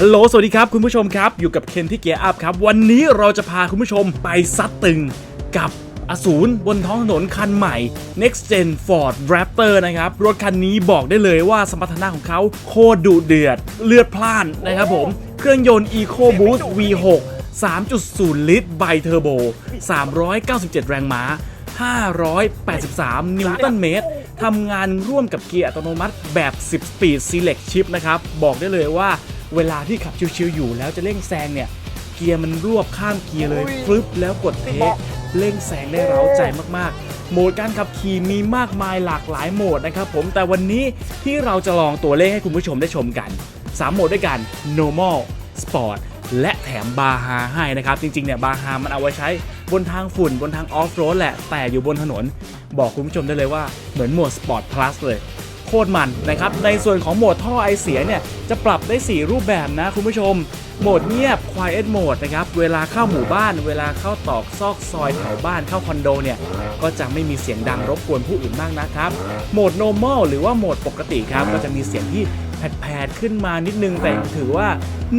ฮัลโหล สวัสดีครับ คุณผู้ชมครับ อยู่กับเคนที่เกียร์อัพครับ วันนี้เราจะพาคุณผู้ชมไปซัดตึงกับอสูรบนท้องถนนคันใหม่ Next Gen Ford Raptor นะครับ รถคันนี้บอกได้เลยว่าสมรรถนะของเขาโคตรดุเดือด เลือดพล่านนะครับผม เครื่องยนต์ EcoBoost V6 3.0 ลิตรไบเทอร์โบ 397 แรงม้า 583 นิวตันเมตรทำงานร่วมกับเกียร์อัตโนมัติแบบ 10 Speed Select Shift นะครับ บอกได้เลยว่า เวลาที่ขับชิวๆอยู่แล้วจะเร่งแซงเนี่ย เกียร์มันรวบข้ามเกียร์เลยฟึบแล้วกดเทคเร่งแซงได้เร้าใจมากๆ โหมดการขับขี่มีมากมายหลากหลายโหมดนะครับผมแต่วันนี้ที่เราจะลองตัวเลขให้คุณผู้ชมได้ชมกัน 3 โหมดด้วยกัน normal sport และแถมบาฮาให้นะครับ จริงๆเนี่ยบาฮามันเอาไว้ใช้บนทางฝุ่นบนทางออฟโรดแหละ แต่อยู่บนถนน บอกคุณผู้ชมได้เลยว่าเหมือนโหมด Sport Plus เลยโค ตรมันนะครับ ในส่วนของโหมดท่อไอเสียเนี่ย จะปรับได้ 4 รูปแบบนะคุณผู้ชม โหมดเงียบ Quiet Mode นะครับ เวลาเข้าหมู่บ้าน เวลาเข้าตอกซอกซอยแถวบ้านเข้าคอนโดเนี่ย ก็จะไม่มีเสียงดังรบกวนผู้อื่นมากนะครับ โหมด normal หรือว่าโหมดปกติครับ ก็จะมีเสียงที่แผดๆขึ้นมานิดนึงแต่ถือว่า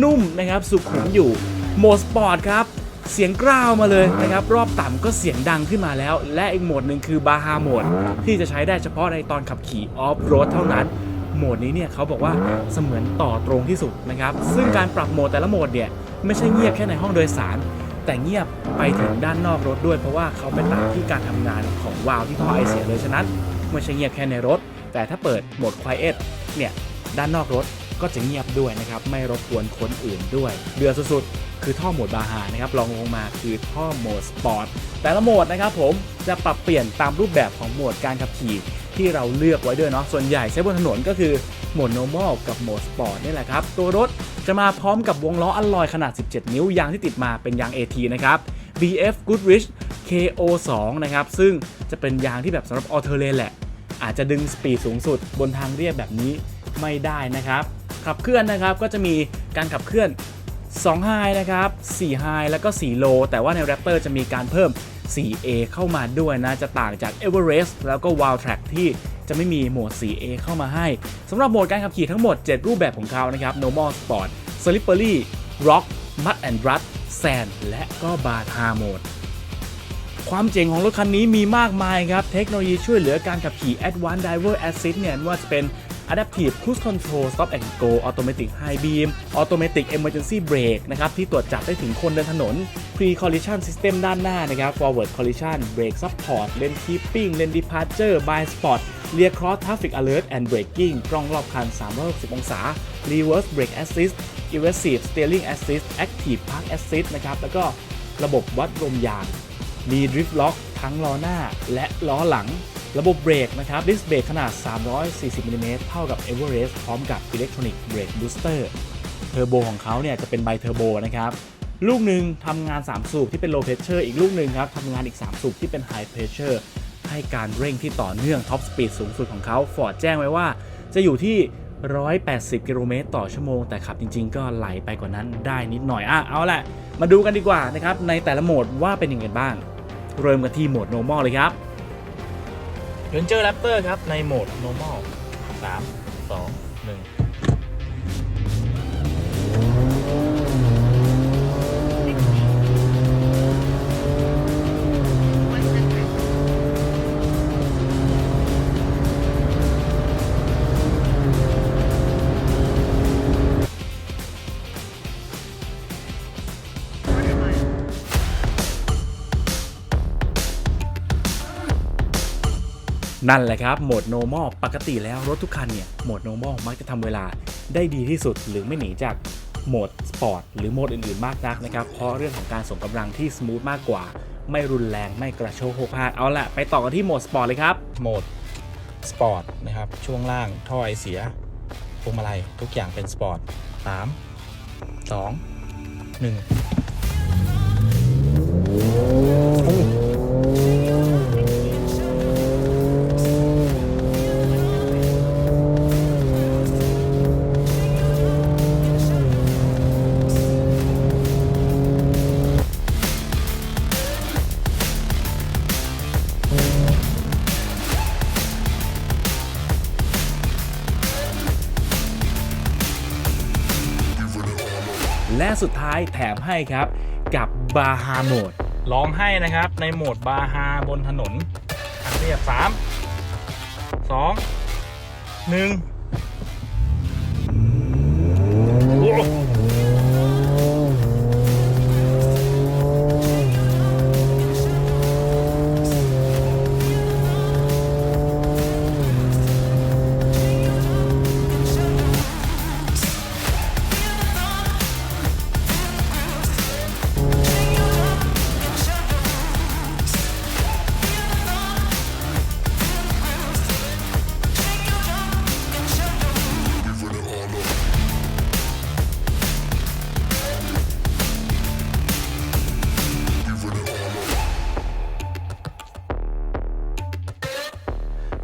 นุ่มนะครับสุขุมอยู่โหมดสปอร์ตครับ เสียงกร้าวมาเลยนะครับรอบต่ำก็เสียงดังขึ้นมาแล้ว และอีกโหมดหนึ่งคือบาฮาโหมดที่จะใช้ได้เฉพาะในตอนขับขี่ออฟโรดเท่านั้นโหมดนี้เนี่ยเขาบอกว่าเสมือนต่อตรงที่สุดนะครับ ซึ่งการปรับโหมดแต่ละโหมดเนี่ยไม่ใช่เงียบแค่ในห้องโดยสาร แต่เงียบไปถึงด้านนอกรถด้วย เพราะว่าเขาไปตัดที่การทำงานของวาล์วที่ท่อไอเสียเลยฉะนั้นไม่ใช่เงียบแค่ในรถ แต่ถ้าเปิดโหมด Quiet เนี่ยด้านนอกรถ ก็จะเงียบด้วยนะครับไม่รบกวนคนอื่นด้วย เดือดสุดๆ คือท่อโหมดบาฮานะครับรองลงมาคือท่อโหมดสปอร์ตแต่ละโหมดนะครับผมจะปรับเปลี่ยนตามรูปแบบของโหมดการขับขี่ที่เราเลือกไว้ด้วยเนาะส่วนใหญ่ใช้บนถนนก็คือโหมด normal กับโหมดสปอร์ตนี่แหละครับ ตัวรถจะมาพร้อมกับวงล้ออัลลอยขนาด 17 นิ้วยางที่ติดมาเป็นยาง AT นะครับ BF Goodrich KO2 นะครับ ซึ่งจะเป็นยางที่แบบสำหรับออเทอร์เลนแหละ อาจจะดึงสปีดสูงสุดบนทางเรียบแบบนี้ไม่ได้นะครับ ขับเคลื่อนนะครับก็จะมีการขับเคลื่อน2 High นะครับ4 High แล้วก็4 Low แต่ว่าใน Raptor จะมีการเพิ่ม 4A เข้ามาด้วยนะ จะต่างจาก Everest แล้วก็ Wild Track ที่จะไม่มีโหมด 4A เข้ามาให้สำหรับโหมดการขับขี่ทั้งหมด 7 รูปแบบของเขานะครับ Normal Sport Slippery Rock Mud and Rut Sand และก็ Bata Mode ความเจ๋งของรถคันนี้มีมากมายครับ เทคโนโลยีช่วยเหลือการขับขี่ Advanced Driver Assist เนี่ยไม่ว่าจะเป็น Adaptive Cruise Control Stop and Go Automatic High Beam Automatic Emergency Brake นะครับที่ตรวจจับได้ถึงคนเดินถนน Pre Collision System ด้านหน้านะครับ Forward Collision Brake Support Lane Keeping Lane Departure Blind Spot Rear Cross Traffic Alert and Braking กล้องรอบคัน 360 องศา Reverse Brake Assist Evasive Steering Assist Active Park Assist นะครับแล้วก็ระบบวัดลมยาง มีดริฟต์ล็อกทั้งล้อหน้าและล้อหลัง ระบบเบรกนะครับดิสเบรกขนาด 340มิลลิเมตรเท่ากับ Everest พร้อมกับ Electronic Brake Booster เทอร์โบของเขาเนี่ยจะเป็นไบเทอร์โบนะครับ ลูกหนึ่งทำงาน 3 สูบที่เป็น low pressure อีกลูกหนึ่งครับทำงานอีก 3 สูบที่เป็น high pressure ให้การเร่งที่ต่อเนื่อง top speed สูงสุดของเขา Ford แจ้งไว้ว่า จะอยู่ที่ 180 กิโลเมตรต่อชั่วโมง แต่ขับจริง ๆ ก็ไหลไปกว่านั้นได้นิดหน่อยอะเอาละมาดูกันดีกว่านะครับในแต่ละโหมดว่าเป็นยังไงบ้าง เริ่มกันที่โหมด normal เลยครับ Ranger Raptor ครับ ในโหมด normal 3 2 1 นั่นแหละครับ โหมดโนมอลปกติแล้วรถทุกคันเนี่ยโหมดโนมอลมักจะทำเวลาได้ดีที่สุดหรือไม่หนีจากโหมดสปอร์ตหรือโหมดอื่นๆมากนักนะครับเพราะเรื่องของการส่งกำลังที่สมูทมากกว่า ไม่รุนแรงไม่กระโชกโหกพาดเอาละไปต่อกันที่โหมดสปอร์ตเลยครับโหมดสปอร์ตนะครับช่วงล่างท่อไอเสียพวงมาลัยทุกอย่างเป็นสปอร์ตสามสองหนึ่ง และสุดท้ายแถมให้ครับ กับบาฮาโหมดลองให้นะครับในโหมดบาฮาบนถนนทางเรียบสามสองหนึ่งโอ้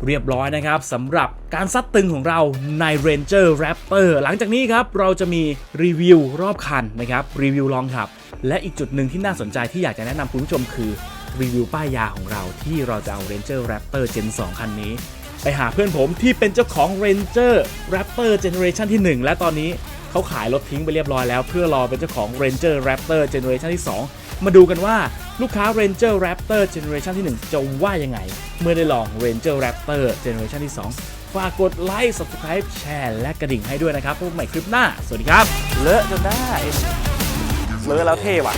เรียบร้อยนะครับสำหรับการซัดตึงของเราใน Ranger Raptor หลังจากนี้ครับ เราจะมีรีวิวรอบคันนะครับรีวิวลองขับ และอีกจุดหนึ่งที่น่าสนใจที่อยากจะแนะนำคุณผู้ชมคือรีวิวป้ายยาของเราที่เราจะเอา Ranger Raptor Gen 2 คันนี้ ไปหาเพื่อนผมที่เป็นเจ้าของ Ranger Raptor Generation ที่ 1 และตอนนี้เขาขายรถทิ้งไปเรียบร้อยแล้ว เพื่อรอเป็นเจ้าของ Ranger Raptor Generation ที่ 2 มาดูกันว่าลูกค้า Ranger Raptor Generation ที่ 1 จะว่ายังไง เมื่อได้ลอง Ranger Raptor Generation ที่ 2 ฝากกดไลค์ Subscribe แชร์และกระดิ่งให้ด้วยนะครับพบกันใหม่คลิปหน้า สวัสดีครับ เลอะจนได้ เลอะแล้วเท่ว่ะ